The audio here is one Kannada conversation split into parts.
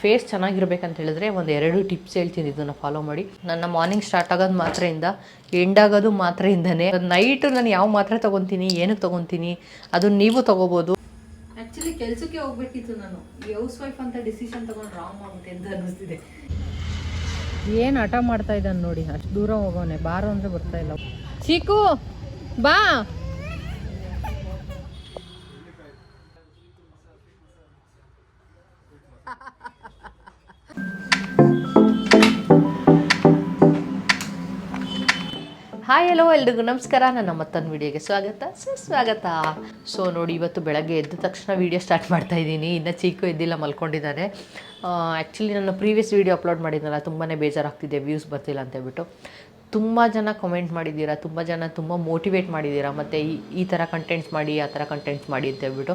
ಫೇಸ್ ಚೆನ್ನಾಗಿರ್ಬೇಕಂತ ಹೇಳಿದ್ರೆ ಒಂದು ಎರಡು ಟಿಪ್ಸ್ ಹೇಳ್ತೀನಿ ಇದನ್ನು ಫಾಲೋ ಮಾಡಿ. ನನ್ನ ಮಾರ್ನಿಂಗ್ ಸ್ಟಾರ್ಟ್ ಆಗೋದು ಮಾತ್ರೆಯಿಂದ ಎಂಡ್ ಆಗೋದು ಮಾತ್ರೆಯಿಂದನೇ. ನೈಟು ನಾನು ಯಾವ ಮಾತ್ರೆ ತೊಗೊತೀನಿ ಏನಕ್ಕೆ ತೊಗೊತೀನಿ ಅದು ನೀವು ತೊಗೋಬೋದು. ಆ್ಯಕ್ಚುಲಿ ಕೆಲಸಕ್ಕೆ ಹೋಗ್ಬೇಕಿತ್ತು ನಾನು. ಹೌಸ್ ವೈಫ್ ಅಂತ ಡಿಸಿಷನ್ ತೊಗೊಂಡು ರಾಂಗ್ ಆಗುತ್ತೆ ಅಂತ ಅನ್ನಿಸ್ತಿದೆ ಏನು ಹಠ ಮಾಡ್ತಾ ಇದ್ದಾನೆ ನೋಡಿ ಅಷ್ಟು ದೂರ ಹೋಗೋನೆ ಬಾರೋ ಅಂದರೆ ಬರ್ತಾ ಇಲ್ಲ. ಚೀಕು ಬಾ. ಹಾಯ್ ಹಲೋ ಎಲ್ರಿಗೂ ನಮಸ್ಕಾರ. ನನ್ನ ಮತ್ತೊಂದು ವಿಡಿಯೋಗೆ ಸ್ವಾಗತ. ಸುಸ್ವಾಗತ ಸೊ ನೋಡಿ, ಇವತ್ತು ಬೆಳಗ್ಗೆ ಎದ್ದ ತಕ್ಷಣ ವಿಡಿಯೋ ಸ್ಟಾರ್ಟ್ ಮಾಡ್ತಾ ಇದ್ದೀನಿ. ಇನ್ನು ಚೀಕು ಎದ್ದಿಲ್ಲ, ಮಲ್ಕೊಂಡಿದ್ದಾರೆ. ಆ್ಯಕ್ಚುಲಿ ನನ್ನ ಪ್ರೀವಿಯಸ್ ವೀಡಿಯೋ ಅಪ್ಲೋಡ್ ಮಾಡಿದ್ನಲ್ಲ ತುಂಬಾ ಬೇಜಾರಾಗ್ತಿದೆ ವ್ಯೂಸ್ ಬರ್ತಿಲ್ಲ ಅಂತ ಹೇಳ್ಬಿಟ್ಟು. ತುಂಬ ಜನ ಕಮೆಂಟ್ ಮಾಡಿದ್ದೀರಾ, ತುಂಬ ಜನ ತುಂಬ ಮೋಟಿವೇಟ್ ಮಾಡಿದ್ದೀರಾ, ಮತ್ತು ಈ ಈ ಥರ ಕಂಟೆಂಟ್ಸ್ ಮಾಡಿ, ಆ ಥರ ಕಂಟೆಂಟ್ಸ್ ಮಾಡಿ ಅಂತ ಹೇಳ್ಬಿಟ್ಟು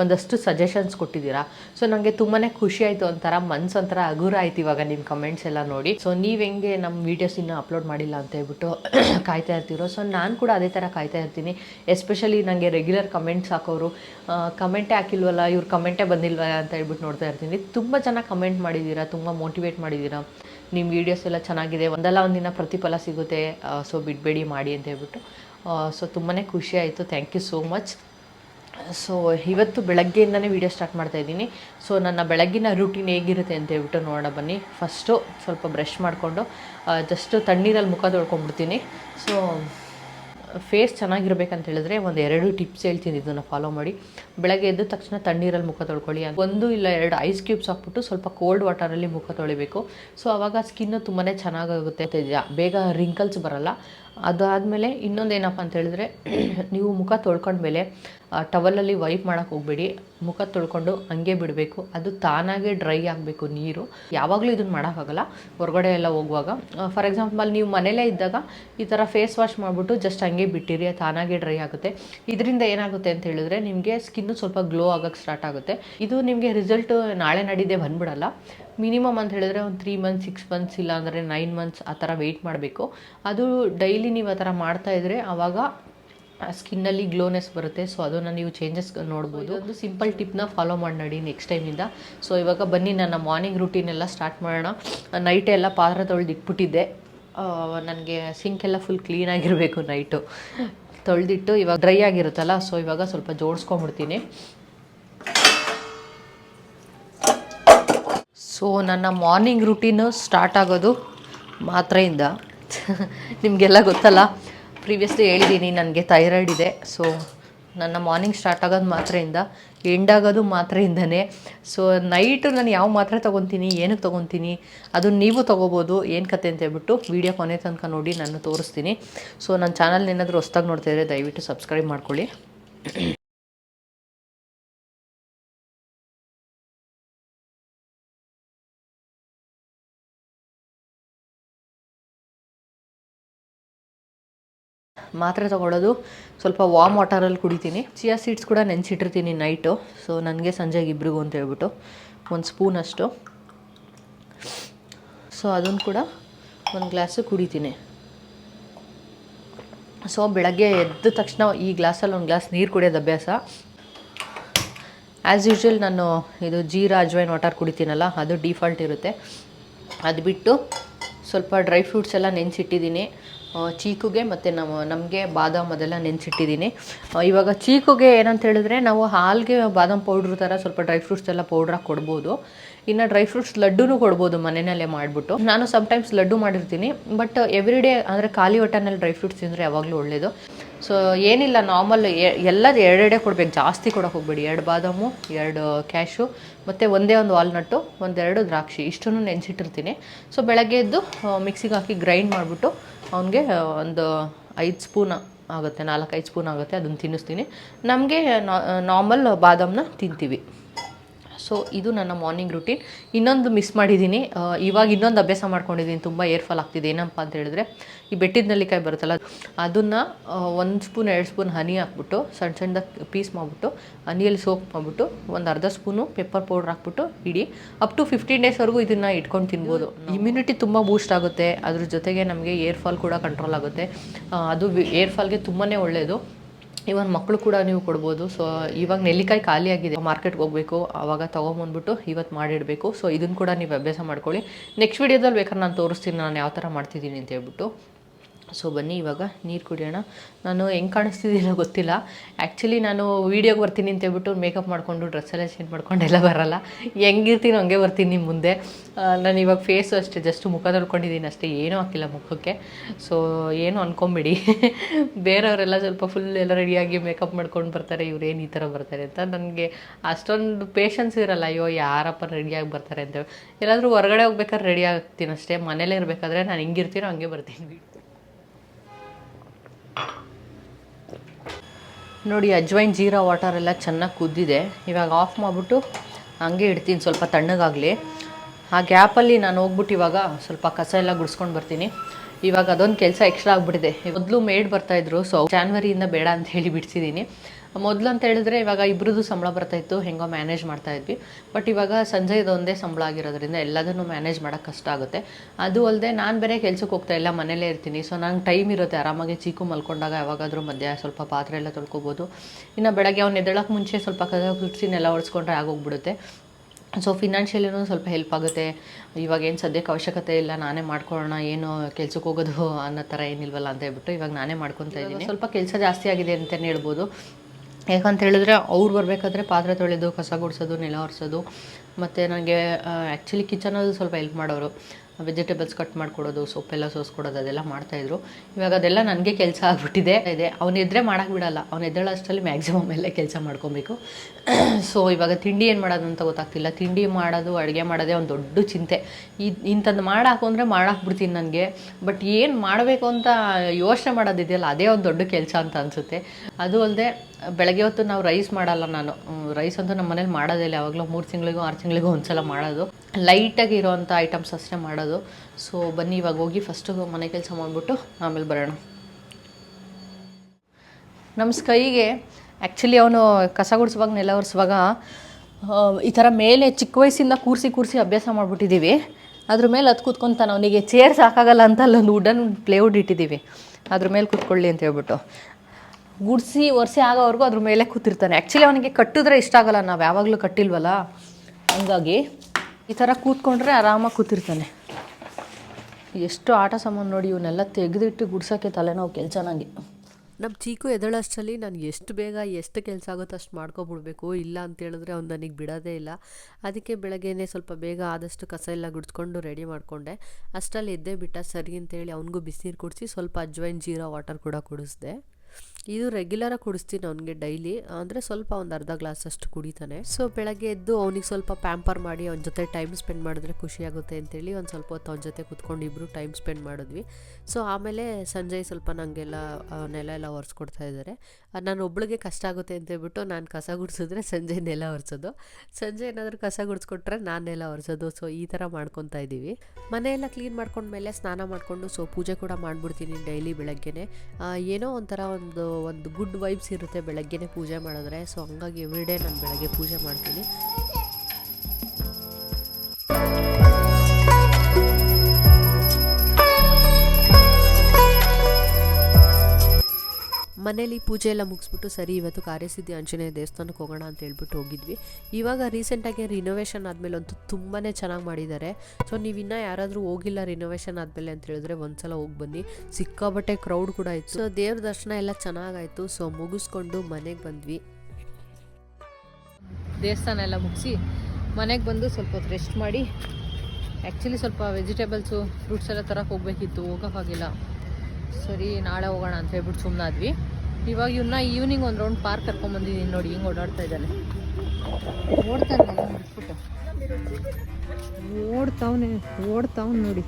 ಒಂದಷ್ಟು ಸಜೆಷನ್ಸ್ ಕೊಟ್ಟಿದ್ದೀರಾ? ಸೊ ನನಗೆ ತುಂಬಾ ಖುಷಿ ಆಯಿತು ಒಂಥರ, ಮನ್ಸು ಒಂಥರ ಹಗುರ ಆಯ್ತು ಇವಾಗ ನಿಮ್ಮ ಕಮೆಂಟ್ಸ್ ಎಲ್ಲ ನೋಡಿ. ಸೊ ನೀವು ಹೆಂಗೆ ನಮ್ಮ ವೀಡಿಯೋಸ್ ಇನ್ನೂ ಅಪ್ಲೋಡ್ ಮಾಡಿಲ್ಲ ಅಂತ ಹೇಳ್ಬಿಟ್ಟು ಕಾಯ್ತಾ ಇರ್ತೀರೋ? ಸೊ ನಾನು ಕೂಡ ಅದೇ ಥರ ಕಾಯ್ತಾ ಇರ್ತೀನಿ. ಎಸ್ಪೆಷಲಿ ನನಗೆ ರೆಗ್ಯುಲರ್ ಕಮೆಂಟ್ಸ್ ಹಾಕೋರು ಕಮೆಂಟೇ ಹಾಕಿಲ್ವಲ್ಲ, ಇವ್ರು ಕಮೆಂಟೇ ಬಂದಿಲ್ವಲ್ಲ ಅಂತ ಹೇಳ್ಬಿಟ್ಟು ನೋಡ್ತಾ ಇರ್ತೀನಿ. ತುಂಬ ಜನ ಕಮೆಂಟ್ ಮಾಡಿದ್ದೀರಾ, ತುಂಬ ಮೋಟಿವೇಟ್ ಮಾಡಿದ್ದೀರಾ? ನಿಮ್ಮ ವೀಡಿಯೋಸ್ ಎಲ್ಲ ಚೆನ್ನಾಗಿದೆ, ಒಂದಲ್ಲ ಒಂದಿನ ಪ್ರತಿಫಲ ಸಿಗುತ್ತೆ ಸೊ ಬಿಡಬೇಡಿ ಮಾಡಿ ಅಂತ ಹೇಳ್ಬಿಟ್ಟು. ಸೊ ತುಂಬಾ ಖುಷಿ ಆಯಿತು. Thank you so much so ಇವತ್ತು ಬೆಳಗ್ಗೆಯಿಂದನೇ ವೀಡಿಯೋ ಸ್ಟಾರ್ಟ್ ಮಾಡ್ತಾ ಇದ್ದೀನಿ. ಸೊ ನನ್ನ ಬೆಳಗ್ಗಿನ ರೂಟೀನ್ ಹೇಗಿರುತ್ತೆ ಅಂತ ಹೇಳ್ಬಿಟ್ಟು ನೋಡೋಣ ಬನ್ನಿ. ಫಸ್ಟು ಸ್ವಲ್ಪ ಬ್ರಷ್ ಮಾಡಿಕೊಂಡು ಜಸ್ಟು ತಣ್ಣೀರಲ್ಲಿ ಮುಖ ತೊಳ್ಕೊಂಡ್ಬಿಡ್ತೀನಿ. ಸೊ ಫೇಸ್ ಚೆನ್ನಾಗಿರ್ಬೇಕಂತ ಹೇಳಿದ್ರೆ ಒಂದು ಎರಡು ಟಿಪ್ಸ್ ಹೇಳ್ತೀನಿ ಇದನ್ನು ಫಾಲೋ ಮಾಡಿ. ಬೆಳಗ್ಗೆ ಎದ್ದ ತಕ್ಷಣ ತಣ್ಣೀರಲ್ಲಿ ಮುಖ ತೊಳ್ಕೊಳ್ಳಿ ಒಂದು ಇಲ್ಲ ಎರಡು ಐಸ್ ಕ್ಯೂಬ್ಸ್ ಹಾಕ್ಬಿಟ್ಟು ಸ್ವಲ್ಪ ಕೋಲ್ಡ್ ವಾಟರಲ್ಲಿ ಮುಖ ತೊಳಿಬೇಕು. ಸೊ ಆವಾಗ ಸ್ಕಿನ್ನು ತುಂಬಾ ಚೆನ್ನಾಗಾಗುತ್ತೆ. ಬೇಗ ರಿಂಕಲ್ಸ್ ಬರಲ್ಲ. ಅದಾದಮೇಲೆ ಇನ್ನೊಂದು ಏನಪ್ಪ ಅಂತ ಹೇಳಿದ್ರೆ, ನೀವು ಮುಖ ತೊಳ್ಕೊಂಡ್ಮೇಲೆ ಟವಲಲ್ಲಿ ವೈಪ್ ಮಾಡೋಕ್ಕೆ ಹೋಗಬೇಡಿ. ಮುಖ ತೊಳ್ಕೊಂಡು ಹಂಗೆ ಬಿಡಬೇಕು. ಅದು ತಾನಾಗೆ ಡ್ರೈ ಆಗಬೇಕು ನೀರು. ಯಾವಾಗಲೂ ಇದನ್ನು ಮಾಡೋಕ್ಕಾಗಲ್ಲ. ಹೊರಗಡೆ ಎಲ್ಲ ಹೋಗುವಾಗ. ಫಾರ್ ಎಕ್ಸಾಂಪಲ್ ನೀವು ಮನೇಲೇ ಇದ್ದಾಗ ಈ ಥರ ಫೇಸ್ ವಾಶ್ ಮಾಡಿಬಿಟ್ಟು ಜಸ್ಟ್ ಹಂಗೆ ಬಿಟ್ಟಿರಿ ತಾನಾಗೇ ಡ್ರೈ ಆಗುತ್ತೆ. ಇದರಿಂದ ಏನಾಗುತ್ತೆ ಅಂತ ಹೇಳಿದ್ರೆ, ನಿಮಗೆ ಸ್ಕಿನ್ನು ಸ್ವಲ್ಪ ಗ್ಲೋ ಆಗೋಕ್ಕೆ ಸ್ಟಾರ್ಟ್ ಆಗುತ್ತೆ. ಇದು ನಿಮಗೆ ರಿಸಲ್ಟ್ ನಾಳೆ ನಡಿದೆ ಬಂದ್ಬಿಡಲ್ಲ. ಮಿನಿಮಮ್ ಅಂತ ಹೇಳಿದ್ರೆ ಒಂದು ತ್ರೀ ಮಂತ್ಸ್ ಸಿಕ್ಸ್ ಮಂತ್ಸ್ ಇಲ್ಲ ಅಂದರೆ ನೈನ್ ಮಂತ್ಸ್ ಆ ಥರ ವೆಯ್ಟ್ ಮಾಡಬೇಕು. ಅದು ಡೈಲಿ ನೀವು ಆ ಥರ ಮಾಡ್ತಾ ಇದ್ರೆ ಆವಾಗ ಸ್ಕಿನ್ನಲ್ಲಿ ಗ್ಲೋನೆಸ್ ಬರುತ್ತೆ. ಸೊ ಅದನ್ನು ನೀವು ಚೇಂಜಸ್ ನೋಡ್ಬೋದು. ಅದು ಸಿಂಪಲ್ ಟಿಪ್ನ ಫಾಲೋ ಮಾಡಿ ನೋಡಿ ನೆಕ್ಸ್ಟ್ ಟೈಮಿಂದ ಸೊ ಇವಾಗ ಬನ್ನಿ ನನ್ನ ಮಾರ್ನಿಂಗ್ ರೂಟೀನ್ ಎಲ್ಲ ಸ್ಟಾರ್ಟ್ ಮಾಡೋಣ. ನೈಟೇ ಎಲ್ಲ ಪಾತ್ರೆ ತೊಳೆದು ಇಟ್ಬಿಟ್ಟಿದ್ದೆ. ನನಗೆ ಸಿಂಕ್ ಎಲ್ಲ ಫುಲ್ ಕ್ಲೀನಾಗಿರಬೇಕು ನೈಟು ತೊಳೆದಿಟ್ಟು ಇವಾಗ ಡ್ರೈ ಆಗಿರುತ್ತಲ್ಲ ಸೊ ಇವಾಗ ಸ್ವಲ್ಪ ಜೋಡಿಸ್ಕೊಂಬಿಡ್ತೀನಿ ಸೊ ನನ್ನ ಮಾರ್ನಿಂಗ್ ರುಟೀನು ಸ್ಟಾರ್ಟ್ ಆಗೋದು ಮಾತ್ರೆಯಿಂದ. ನಿಮಗೆಲ್ಲ ಗೊತ್ತಲ್ಲ ಪ್ರೀವಿಯಸ್ಲಿ ಹೇಳಿದ್ದೀನಿ ನನಗೆ ಥೈರಾಯ್ಡ್ ಇದೆ. ಸೊ ನನ್ನ ಮಾರ್ನಿಂಗ್ ಸ್ಟಾರ್ಟ್ ಆಗೋದು ಮಾತ್ರೆಯಿಂದ ಎಂಡ್ ಆಗೋದು ಮಾತ್ರೆಯಿಂದನೇ. ಸೊ ನೈಟು ನಾನು ಯಾವ ಮಾತ್ರೆ ತೊಗೊತೀನಿ ಏನಕ್ಕೆ ತೊಗೊತೀನಿ ಅದು ನೀವು ತೊಗೋಬೋದು, ಏನು ಕತೆ ಅಂತ ಹೇಳ್ಬಿಟ್ಟು ವೀಡಿಯೋ ಕೊನೆ ತನಕ ನೋಡಿ ನಾನು ತೋರಿಸ್ತೀನಿ. ಸೊ ನನ್ನ ಚಾನಲ್ ಏನಾದರೂ ಹೊಸ್ದಾಗಿ ನೋಡ್ತಾ ಇದ್ದರೆ ದಯವಿಟ್ಟು ಸಬ್ಸ್ಕ್ರೈಬ್ ಮಾಡ್ಕೊಳ್ಳಿ. ಮಾತ್ರೆ ತೊಗೊಳ್ಳೋದು ಸ್ವಲ್ಪ ವಾಮ್ ವಾಟರಲ್ಲಿ ಕುಡಿತೀನಿ. ಚಿಯಾ ಸೀಡ್ಸ್ ಕೂಡ ನೆನೆಸಿಟ್ಟಿರ್ತೀನಿ ನೈಟು ಸೊ ನನಗೆ ಸಂಜೆಗೆ ಇಬ್ರಿಗೂ ಅಂತ ಹೇಳ್ಬಿಟ್ಟು ಒಂದು ಸ್ಪೂನ್ ಅಷ್ಟು. ಸೊ ಅದನ್ನು ಕೂಡ ಒಂದು ಗ್ಲಾಸು ಕುಡಿತೀನಿ. ಸೊ ಬೆಳಗ್ಗೆ ಎದ್ದ ತಕ್ಷಣ ಈ ಗ್ಲಾಸಲ್ಲಿ ಒಂದು ಗ್ಲಾಸ್ ನೀರು ಕುಡಿಯೋದು ಅಭ್ಯಾಸ. ಆ್ಯಸ್ ಯೂಶ್ವಲ್ ನಾನು ಇದು ಜೀರಾ ಅಜ್ವೈನ್ ವಾಟರ್ ಕುಡಿತೀನಲ್ಲ, ಅದು ಡಿಫಾಲ್ಟ್ ಇರುತ್ತೆ. ಅದು ಬಿಟ್ಟು ಸ್ವಲ್ಪ ಡ್ರೈ ಫ್ರೂಟ್ಸ್ ಎಲ್ಲ ನೆನೆಸಿಟ್ಟಿದ್ದೀನಿ. ಚೀಕುಗೆ ಮತ್ತು ನಮ್ಮ, ನಮಗೆ ಬಾದಾಮ್ ಅದೆಲ್ಲ ನೆನೆಸಿಟ್ಟಿದ್ದೀನಿ. ಇವಾಗ ಚೀಕುಗೆ ಏನಂತ ಹೇಳಿದ್ರೆ ನಾವು ಹಾಲಿಗೆ ಬಾದಾಮ್ ಪೌಡ್ರ್ ಥರ ಸ್ವಲ್ಪ ಡ್ರೈ ಫ್ರೂಟ್ಸ್ ಎಲ್ಲ ಪೌಡ್ರಾಗಿ ಕೊಡ್ಬೋದು. ಇನ್ನು ಡ್ರೈ ಫ್ರೂಟ್ಸ್ ಲಡ್ಡೂ ಕೊಡ್ಬೋದು ಮನೆಯಲ್ಲೇ ಮಾಡಿಬಿಟ್ಟು. ನಾನು ಸಮ್ಟೈಮ್ಸ್ ಲಡ್ಡು ಮಾಡಿರ್ತೀನಿ ಬಟ್ ಎವ್ರಿ ಡೇ ಅಂದರೆ ಖಾಲಿ ಹೊಟ್ಟೆನಲ್ಲಿ ಡ್ರೈ ಫ್ರೂಟ್ಸ್ ತಿಂದರೆ ಯಾವಾಗಲೂ ಒಳ್ಳೆಯದು ಸೊ ಏನಿಲ್ಲ ನಾರ್ಮಲ್ ಎಲ್ಲದು ಎರಡೆರಡೇ ಕೊಡಬೇಕು. ಜಾಸ್ತಿ ಕೊಡೋಕೆ ಹೋಗ್ಬೇಡಿ. ಎರಡು ಬಾದಾಮು, ಎರಡು ಕ್ಯಾಶು ಮತ್ತು ಒಂದೇ ಒಂದು ವಾಲ್ನಟ್ಟು ಒಂದೆರಡು ದ್ರಾಕ್ಷಿ. ಇಷ್ಟನ್ನು ನೆನೆಸಿಟ್ಟಿರ್ತೀನಿ. ಸೊ ಬೆಳಗ್ಗೆ ಎದ್ದು ಮಿಕ್ಸಿಗೆ ಹಾಕಿ ಗ್ರೈಂಡ್ ಮಾಡಿಬಿಟ್ಟು ಅವನಿಗೆ ಒಂದು ಐದು ಸ್ಪೂನ್ ಆಗುತ್ತೆ ನಾಲ್ಕೈದು ಸ್ಪೂನ್ ಆಗುತ್ತೆ, ಅದನ್ನು ತಿನ್ನಿಸ್ತೀನಿ. ನಮಗೆ ನಾರ್ಮಲ್ ಬಾದಾಮನ್ನ ತಿಂತೀವಿ. ಸೊ ಇದು ನನ್ನ ಮಾರ್ನಿಂಗ್ ರುಟೀನ್ ಇನ್ನೊಂದು ಮಿಸ್ ಮಾಡಿದ್ದೀನಿ. ಇವಾಗ ಇನ್ನೊಂದು ಅಭ್ಯಾಸ ಮಾಡ್ಕೊಂಡಿದ್ದೀನಿ. ತುಂಬ ಏರ್ ಫಾಲ್ ಆಗ್ತಿದೆ. ಏನಪ್ಪ ಅಂತ ಹೇಳಿದ್ರೆ ಈ ಬೆಟ್ಟಿದ ನೆಲ್ಲಿಕಾಯಿ ಬರುತ್ತಲ್ಲ ಅದನ್ನು ಒಂದು ಸ್ಪೂನ್ ಎರಡು ಸ್ಪೂನ್ ಹನಿ ಹಾಕ್ಬಿಟ್ಟು ಸಣ್ಣ ಸಣ್ಣದಾಗಿ ಪೀಸ್ ಮಾಡಿಬಿಟ್ಟು ಹನಿಯಲ್ಲಿ ಸೋಪ್ ಮಾಡಿಬಿಟ್ಟು ಒಂದು ಅರ್ಧ ಸ್ಪೂನು ಪೆಪ್ಪರ್ ಪೌಡ್ರ್ ಹಾಕ್ಬಿಟ್ಟು ಇಡಿ. ಅಪ್ ಟು ಫಿಫ್ಟೀನ್ ಡೇಸ್ವರೆಗೂ ಇದನ್ನು ಇಟ್ಕೊಂಡು ತಿನ್ಬೋದು. ಇಮ್ಯುನಿಟಿ ತುಂಬ ಬೂಸ್ಟ್ ಆಗುತ್ತೆ. ಅದ್ರ ಜೊತೆಗೆ ನಮಗೆ ಏರ್ ಫಾಲ್ ಕೂಡ ಕಂಟ್ರೋಲ್ ಆಗುತ್ತೆ. ಅದು ಏರ್ ಫಾಲ್ಗೆ ತುಂಬಾ ಒಳ್ಳೆಯದು ಇವನ್ ಮಕ್ಕಳು ಕೂಡ ನೀವು ಕೊಡ್ಬೋದು. ಸೊ ಇವಾಗ ನೆಲ್ಲಿಕಾಯಿ ಖಾಲಿ ಆಗಿದೆ ಮಾರ್ಕೆಟ್ಗೆ ಹೋಗಬೇಕು. ಆವಾಗ ತೊಗೊಂಬಂದ್ಬಿಟ್ಟು ಇವತ್ತು ಮಾಡಿಡಬೇಕು. ಸೊ ಇದನ್ನು ಕೂಡ ನೀವು ಅಭ್ಯಾಸ ಮಾಡ್ಕೊಳ್ಳಿ. ನೆಕ್ಸ್ಟ್ ವೀಡಿಯೋದಲ್ಲಿ ಬೇಕಾದ್ರೆ ನಾನು ತೋರಿಸ್ತೀನಿ. ನಾನು ಯಾವ ಥರ ಮಾಡ್ತಿದ್ದೀನಿ ಅಂತ ಹೇಳ್ಬಿಟ್ಟು. ಸೊ ಬನ್ನಿ, ಇವಾಗ ನೀರು ಕುಡಿಯೋಣ. ನಾನು ಹೆಂಗೆ ಕಾಣಿಸ್ತಿದ್ದೀನೋ ಗೊತ್ತಿಲ್ಲ. ಆ್ಯಕ್ಚುಲಿ ನಾನು ವೀಡಿಯೋಗೆ ಬರ್ತೀನಿ ಅಂತ ಹೇಳ್ಬಿಟ್ಟು ಮೇಕಪ್ ಮಾಡಿಕೊಂಡು ಡ್ರೆಸ್ಸೆಲ್ಲ ಚೇಂಜ್ ಮಾಡ್ಕೊಂಡೆಲ್ಲ ಬರಲ್ಲ. ಹೆಂಗಿರ್ತೀನಿ ಹಂಗೆ ಬರ್ತೀನಿ ನಿಮ್ಮ ಮುಂದೆ. ನಾನು ಇವಾಗ ಫೇಸು ಅಷ್ಟೇ ಜಸ್ಟ್ ಮುಖ ತೊಳ್ಕೊಂಡಿದ್ದೀನಿ ಅಷ್ಟೇ. ಏನೂ ಹಾಕಿಲ್ಲ ಮುಖಕ್ಕೆ. ಸೊ ಏನು ಅನ್ಕೊಂಬಿಡಿ. ಬೇರೆಯವರೆಲ್ಲ ಸ್ವಲ್ಪ ಫುಲ್ ಎಲ್ಲ ರೆಡಿಯಾಗಿ ಮೇಕಪ್ ಮಾಡ್ಕೊಂಡು ಬರ್ತಾರೆ, ಇವ್ರು ಏನು ಈ ಥರ ಬರ್ತಾರೆ ಅಂತ. ನನಗೆ ಅಷ್ಟೊಂದು ಪೇಷನ್ಸ್ ಇರಲ್ಲ. ಅಯ್ಯೋ, ಯಾರಪ್ಪ ರೆಡಿಯಾಗಿ ಬರ್ತಾರೆ ಅಂತ. ಎಲ್ಲಾದರೂ ಹೊರಗಡೆ ಹೋಗ್ಬೇಕಾದ್ರೆ ರೆಡಿ ಆಗ್ತೀನಿ ಅಷ್ಟೇ. ಮನೇಲೇ ಇರಬೇಕಾದ್ರೆ ನಾನು ಹೆಂಗಿರ್ತೀನೋ ಹಂಗೆ ಬರ್ತೀನಿ. ನೋಡಿ, ಅಜ್ವೈನ್ ಜೀರಾ ವಾಟರ್ ಎಲ್ಲ ಚೆನ್ನಾಗಿ ಕುದ್ದಿದೆ. ಇವಾಗ ಆಫ್ ಮಾಡಿಬಿಟ್ಟು ಹಂಗೆ ಇಡ್ತೀನಿ, ಸ್ವಲ್ಪ ತಣ್ಣಗಾಗಲಿ. ಆ ಗ್ಯಾಪಲ್ಲಿ ನಾನು ಹೋಗ್ಬಿಟ್ಟು ಇವಾಗ ಸ್ವಲ್ಪ ಕಸ ಎಲ್ಲ ಗುಡಿಸ್ಕೊಂಡು ಬರ್ತೀನಿ. ಇವಾಗ ಅದೊಂದು ಕೆಲಸ ಎಕ್ಸ್ಟ್ರಾ ಆಗಿಬಿಟ್ಟಿದೆ. ಮೊದಲು ಮೇಡ್ ಬರ್ತಾಯಿದ್ರು ಸೊ ಜಾನ್ವರಿಯಿಂದ ಬೇಡ ಅಂತ ಹೇಳಿ ಬಿಡ್ಸಿದ್ದೀನಿ ಮೊದಲು ಅಂತ ಹೇಳಿದ್ರೆ ಇವಾಗ ಇಬ್ಬರದ್ದು ಸಂಬಳ ಬರ್ತಾಯಿತ್ತು ಹೆಂಗೋ ಮ್ಯಾನೇಜ್ ಮಾಡ್ತಾ ಇದ್ವಿ. ಬಟ್ ಇವಾಗ ಸಂಜೆದೊಂದೇ ಸಂಬಳ ಆಗಿರೋದ್ರಿಂದ ಎಲ್ಲದನ್ನು ಮ್ಯಾನೇಜ್ ಮಾಡೋಕ್ಕೆ ಕಷ್ಟ ಆಗುತ್ತೆ. ಅದು ಅಲ್ಲದೆ ನಾನು ಬೇರೆ ಕೆಲ್ಸಕ್ಕೆ ಹೋಗ್ತಾ ಇಲ್ಲ ಮನೇಲೇ ಇರ್ತೀನಿ. ಸೊ ನಂಗೆ ಟೈಮ್ ಇರುತ್ತೆ ಆರಾಮಾಗಿ ಚೀಕು ಮಲ್ಕೊಂಡಾಗ ಯಾವಾಗಾದರೂ ಮಧ್ಯ ಸ್ವಲ್ಪ ಪಾತ್ರೆ ಎಲ್ಲ ತೊಳ್ಕೊಬೋದು. ಇನ್ನು ಬೆಳಗ್ಗೆ ಅವ್ನು ಎದ್ದೇಳಕ್ಕೆ ಮುಂಚೆ ಸ್ವಲ್ಪ ಕಸ ಗುಡ್ಸಿನೆಲ್ಲ ಒರೆಸ್ಕೊಂಡ್ರೆ ಆಗೋಗ್ಬಿಡುತ್ತೆ. ಸೊ ಫಿನಾನ್ಷಿಯಲಿನೂ ಸ್ವಲ್ಪ ಹೆಲ್ಪ್ ಆಗುತ್ತೆ. ಇವಾಗ ಏನು ಸದ್ಯಕ್ಕೆ ಅವಶ್ಯಕತೆ ಇಲ್ಲ ನಾನೇ ಮಾಡ್ಕೊಳ್ಳೋಣ ಏನು ಕೆಲ್ಸಕ್ಕೆ ಹೋಗೋದು ಅನ್ನೋ ಥರ ಏನಿಲ್ವಲ್ಲ ಅಂತ ಹೇಳ್ಬಿಟ್ಟು ಇವಾಗ ನಾನೇ ಮಾಡ್ಕೊತಾ ಇದ್ದೀನಿ. ಸ್ವಲ್ಪ ಕೆಲಸ ಜಾಸ್ತಿ ಆಗಿದೆ ಅಂತಲೇ ಹೇಳ್ಬೋದು. ಯಾಕಂತ ಹೇಳಿದ್ರೆ ಅವ್ರು ಬರಬೇಕಾದ್ರೆ ಪಾತ್ರೆ ತೊಳೆದು, ಕಸ ಗುಡಿಸೋದು, ನೆಲ ಒರೆಸೋದು, ಮತ್ತು ನನಗೆ ಆ್ಯಕ್ಚುಲಿ ಕಿಚನಲ್ಲಿ ಸ್ವಲ್ಪ ಹೆಲ್ಪ್ ಮಾಡೋರು. ವೆಜಿಟೇಬಲ್ಸ್ ಕಟ್ ಮಾಡಿಕೊಡೋದು ಸೊಪ್ಪೆಲ್ಲ ಸೋಸ್ಕೊಡೋದು ಅದೆಲ್ಲ ಮಾಡ್ತಾಯಿದ್ರು ಇವಾಗ ಅದೆಲ್ಲ ನನಗೆ ಕೆಲಸ ಆಗಿಬಿಟ್ಟಿದೆ. ಇದೆ. ಅವನಿದ್ರೆ ಮಾಡೋಕ್ಕೆ ಬಿಡಲ್ಲ. ಅವ್ನ ಎದ್ದೇಳೋ ಅಷ್ಟರಲ್ಲಿ ಮ್ಯಾಕ್ಸಿಮಮ್ ಎಲ್ಲ ಕೆಲಸ ಮಾಡ್ಕೊಬೇಕು. ಸೊ ಇವಾಗ ತಿಂಡಿ ಏನು ಮಾಡೋದು ಅಂತ ಗೊತ್ತಾಗ್ತಿಲ್ಲ. ತಿಂಡಿ ಮಾಡೋದು, ಅಡುಗೆ ಮಾಡೋದೇ ಒಂದು ದೊಡ್ಡ ಚಿಂತೆ. ಇದು ಇಂಥದ್ದು ಮಾಡಾಕು ಅಂದರೆ ಮಾಡಾಕ್ಬಿಡ್ತೀನಿ ನನಗೆ. ಬಟ್ ಏನು ಮಾಡಬೇಕು ಅಂತ ಯೋಚನೆ ಮಾಡೋದಿದೆಯಲ್ಲ, ಅದೇ ಒಂದು ದೊಡ್ಡ ಕೆಲಸ ಅಂತ ಅನಿಸುತ್ತೆ. ಅದು ಅಲ್ಲದೆ ಬೆಳಗ್ಗೆ ಹೊತ್ತು ನಾವು ರೈಸ್ ಮಾಡಲ್ಲ ನಾನು. ರೈಸ್ ಅಂತೂ ನಮ್ಮ ಮನೇಲಿ ಮಾಡೋದಿಲ್ಲ ಯಾವಾಗಲೂ ಮೂರು ತಿಂಗಳಿಗೂ, ಆರು ತಿಂಗಳಿಗೂ ಒಂದ್ಸಲ ಮಾಡೋದು. ಲೈಟಾಗಿ ಇರೋವಂಥ ಐಟಮ್ಸ್ ಅಷ್ಟೇ ಮಾಡೋದು. ಸೊ ಬನ್ನಿ, ಇವಾಗ ಹೋಗಿ ಫಸ್ಟು ಮನೆ ಕೆಲಸ ಮಾಡಿಬಿಟ್ಟು ಆಮೇಲೆ ಬರೋಣ. ನಮ್ಮ ಸ್ಕೈಗೆ ಆ್ಯಕ್ಚುಲಿ ಅವನು ಕಸ ಗುಡಿಸುವಾಗ, ನೆಲ ಒರೆಸುವಾಗ ಈ ಥರ ಮೇಲೆ ಚಿಕ್ಕ ವಯಸ್ಸಿಂದ ಕೂರಿಸಿ ಕೂರಿಸಿ ಅಭ್ಯಾಸ ಮಾಡಿಬಿಟ್ಟಿದ್ದೀವಿ. ಅದ್ರ ಮೇಲೆ ಅದು ಕೂತ್ಕೊಂತಾನೆ. ಅವನಿಗೆ ಚೇರ್ ಸಾಕಾಗಲ್ಲ ಅಂತ ಅಲ್ಲೊಂದು ವುಡನ್ ಪ್ಲೇವುಡ್ ಇಟ್ಟಿದ್ದೀವಿ. ಅದ್ರ ಮೇಲೆ ಕೂತ್ಕೊಳ್ಳಿ ಅಂತ ಹೇಳ್ಬಿಟ್ಟು. ಗುಡಿಸಿ ಒರೆಸಿ ಆಗೋವರೆಗೂ ಅದ್ರ ಮೇಲೆ ಕೂತಿರ್ತಾನೆ. ಆ್ಯಕ್ಚುಲಿ ಅವನಿಗೆ ಕಟ್ಟಿದ್ರೆ ಇಷ್ಟ ಆಗಲ್ಲ, ನಾವು ಯಾವಾಗಲೂ ಕಟ್ಟಿಲ್ವಲ್ಲ? ಹಂಗಾಗಿ ಈ ಥರ ಕೂತ್ಕೊಂಡ್ರೆ ಆರಾಮಾಗಿ ಕೂತಿರ್ತಾನೆ. ಎಷ್ಟು ಆಟ ಸಾಮಾನು ನೋಡಿ ಇವನ್ನೆಲ್ಲ ತೆಗೆದಿಟ್ಟು ಗುಡ್ಸೋಕ್ಕೆ ತಲೆನೋವು ಕೆಲಸ ನನಗೆ ನಮ್ಮ ಚೀಕು ಎದಳಷ್ಟರಲ್ಲಿ ನಾನು ಎಷ್ಟು ಬೇಗ ಎಷ್ಟು ಕೆಲಸ ಆಗುತ್ತೋ ಅಷ್ಟು ಮಾಡ್ಕೊಬಿಡ್ಬೇಕು. ಇಲ್ಲ ಅಂತ ಹೇಳಿದ್ರೆ ಅವ್ನು ನನಗೆ ಬಿಡೋದೇ ಇಲ್ಲ. ಅದಕ್ಕೆ ಬೆಳಗ್ಗೆನೇ ಸ್ವಲ್ಪ ಬೇಗ ಆದಷ್ಟು ಕಸ ಎಲ್ಲ ಗುಡಿಸ್ಕೊಂಡು ರೆಡಿ ಮಾಡಿಕೊಂಡೆ. ಅಷ್ಟರಲ್ಲಿ ಎದ್ದೇ ಬಿಟ್ಟ, ಸರಿ ಅಂತೇಳಿ ಅವನಿಗೂ ಬಿಸಿನೀರು ಕುಡಿಸಿ ಸ್ವಲ್ಪ ಅಜ್ವೈನ್ ಜೀರಾ ವಾಟರ್ ಕೂಡ ಕುಡಿಸ್ದೆ. ಇದು ರೆಗ್ಯುಲರಾಗಿ ಕುಡಿಸ್ತೀನಿ ಅವನಿಗೆ ಡೈಲಿ ಅಂದರೆ ಸ್ವಲ್ಪ ಒಂದು ಅರ್ಧ ಗ್ಲಾಸ್ ಅಷ್ಟು ಕುಡಿತಾನೆ. ಸೊ ಬೆಳಗ್ಗೆ ಎದ್ದು ಅವನಿಗೆ ಸ್ವಲ್ಪ ಪ್ಯಾಂಪರ್ ಮಾಡಿ ಅವನ ಜೊತೆ ಟೈಮ್ ಸ್ಪೆಂಡ್ ಮಾಡಿದ್ರೆ ಖುಷಿಯಾಗುತ್ತೆ ಅಂತೇಳಿ ಒಂದು ಸ್ವಲ್ಪ ಹೊತ್ತು ಅವನ ಜೊತೆ ಕುತ್ಕೊಂಡು ಇಬ್ಬರು ಟೈಮ್ ಸ್ಪೆಂಡ್ ಮಾಡಿದ್ವಿ. ಸೊ ಆಮೇಲೆ ಸಂಜೆ ಸ್ವಲ್ಪ ನನಗೆಲ್ಲ ನೆಲ ಎಲ್ಲ ಒರೆಸ್ಕೊಡ್ತಾ ಇದ್ದಾರೆ ನಾನು ಒಬ್ಳಿಗೆ ಕಷ್ಟ ಆಗುತ್ತೆ ಅಂತ ಹೇಳ್ಬಿಟ್ಟು ನಾನು ಕಸ ಗುಡಿಸಿದ್ರೆ ಸಂಜೆ ನೆಲ ಒರೆಸೋದು. ಸಂಜೆ ಏನಾದರೂ ಕಸ ಗುಡಿಸ್ಕೊಟ್ರೆ ನಾನು ನೆಲ ಒರೆಸೋದು. ಸೊ ಈ ಥರ ಮಾಡ್ಕೊತಾ ಇದ್ದೀವಿ. ಮನೆಯೆಲ್ಲ ಕ್ಲೀನ್ ಮಾಡ್ಕೊಂಡ್ಮೇಲೆ ಸ್ನಾನ ಮಾಡಿಕೊಂಡು ಸೊ ಪೂಜೆ ಕೂಡ ಮಾಡಿಬಿಡ್ತೀನಿ ಡೈಲಿ ಬೆಳಗ್ಗೆನೆ. ಏನೋ ಒಂಥರ ಒಂದು ಒಂದು ಗುಡ್ ವೈಬ್ಸ್ ಇರುತ್ತೆ ಬೆಳಗ್ಗೆನೆ ಪೂಜೆ ಮಾಡಿದ್ರೆ. ಸೊ ಹಂಗಾಗಿ ಎವ್ರಿಡೇ ನಾನು ಬೆಳಗ್ಗೆ ಪೂಜೆ ಮಾಡ್ತೀನಿ. ಮನೇಲಿ ಪೂಜೆ ಎಲ್ಲ ಮುಗಿಸ್ಬಿಟ್ಟು ಸರಿ, ಇವತ್ತು ಕಾರ್ಯಸಿದ್ಧಿ ಆಂಜನೇಯ ದೇವಸ್ಥಾನಕ್ಕೆ ಹೋಗೋಣ ಅಂತ ಹೇಳ್ಬಿಟ್ಟು ಹೋಗಿದ್ವಿ. ಇವಾಗ ರೀಸೆಂಟಾಗಿ ರಿನೋವೇಷನ್ ಆದಮೇಲೆ ಅಂತೂ ತುಂಬಾ ಚೆನ್ನಾಗಿ ಮಾಡಿದ್ದಾರೆ. ಸೊ ನೀವು ಇನ್ನೂ ಯಾರಾದರೂ ಹೋಗಿಲ್ಲ ರಿನೋವೇಷನ್ ಆದಮೇಲೆ ಅಂತ ಹೇಳಿದ್ರೆ ಒಂದ್ಸಲ ಹೋಗಿ ಬನ್ನಿ. ಸಿಕ್ಕಾಬಟ್ಟೆ ಕ್ರೌಡ್ ಕೂಡ ಇತ್ತು. ಸೊ ದೇವ್ರ ದರ್ಶನ ಎಲ್ಲ ಚೆನ್ನಾಗಾಯಿತು. ಸೊ ಮುಗಿಸ್ಕೊಂಡು ಮನೆಗೆ ಬಂದ್ವಿ. ದೇವಸ್ಥಾನ ಎಲ್ಲ ಮುಗಿಸಿ ಮನೆಗೆ ಬಂದು ಸ್ವಲ್ಪ ಹೊತ್ತು ರೆಸ್ಟ್ ಮಾಡಿ. ಆ್ಯಕ್ಚುಲಿ ಸ್ವಲ್ಪ ವೆಜಿಟೇಬಲ್ಸು ಫ್ರೂಟ್ಸ್ ಎಲ್ಲ ತರಕ್ಕೆ ಹೋಗಬೇಕಿತ್ತು ಹೋಗೋಕ್ಕಾಗಿಲ್ಲ ಸರಿ, ನಾಳೆ ಹೋಗೋಣ ಅಂತ ಹೇಳ್ಬಿಟ್ಟು ಸುಮ್ಮನಾದ್ವಿ ಇವಾಗ ಇವನ್ನ ಈವ್ನಿಂಗ್ ಒಂದು ರೌಂಡ್ ಪಾರ್ಕ್ ಕರ್ಕೊಂಬಂದಿದ್ದೀನಿ ನೋಡಿ, ಹಿಂಗೆ ಓಡಾಡ್ತಾ ಇದ್ದಾನೆ. ಓಡ್ತಾನೆ ಓಡ್ತಾವನೆ ಓಡ್ತಾವ್ ನೋಡಿ.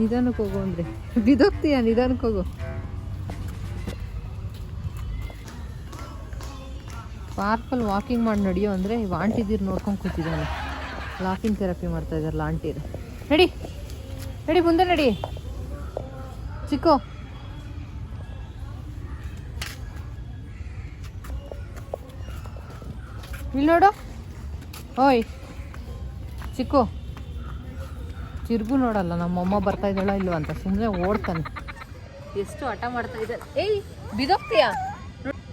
ನಿಧಾನಕ್ಕೆ ಹೋಗು ಅಂದರೆ. ಬಿದೋಗ್ತೀಯ ನಿಧಾನಕ್ಕೆ ಹೋಗು. ಪಾರ್ಕಲ್ಲಿ ವಾಕಿಂಗ್ ಮಾಡಿ ನಡೆಯೋ ಅಂದರೆ ಇವು ನೋಡ್ಕೊಂಡು ಕೂತಿದ್ದಾನೆ. ಲಾಕಿಂಗ್ ಥೆರಪಿ ಮಾಡ್ತಾ ಇದ್ದಾರಲ್ಲ ಆಂಟಿರು ನಡಿ. ನಡಿ, ಮುಂದೆ ನಡಿ. ಚಿಕ್ಕು. ಇಲ್ಲಿ ನೋಡು. ಓಯ್. ಚಿಕ್ಕು. ತಿರ್ಗು ನೋಡಲ್ಲ ನಮ್ಮಮ್ಮ ಬರ್ತಾ ಇದ್ದಾಳ ಇಲ್ವ ಅಂತ. ಸುಮ್ಮನೆ ಓಡ್ತಾನೆ. ಎಷ್ಟು ಹಠ ಮಾಡ್ತಾ ಇದ್ದಾರೆ ಏಯ್ ಬಿದೋಗ್ತೀಯಾ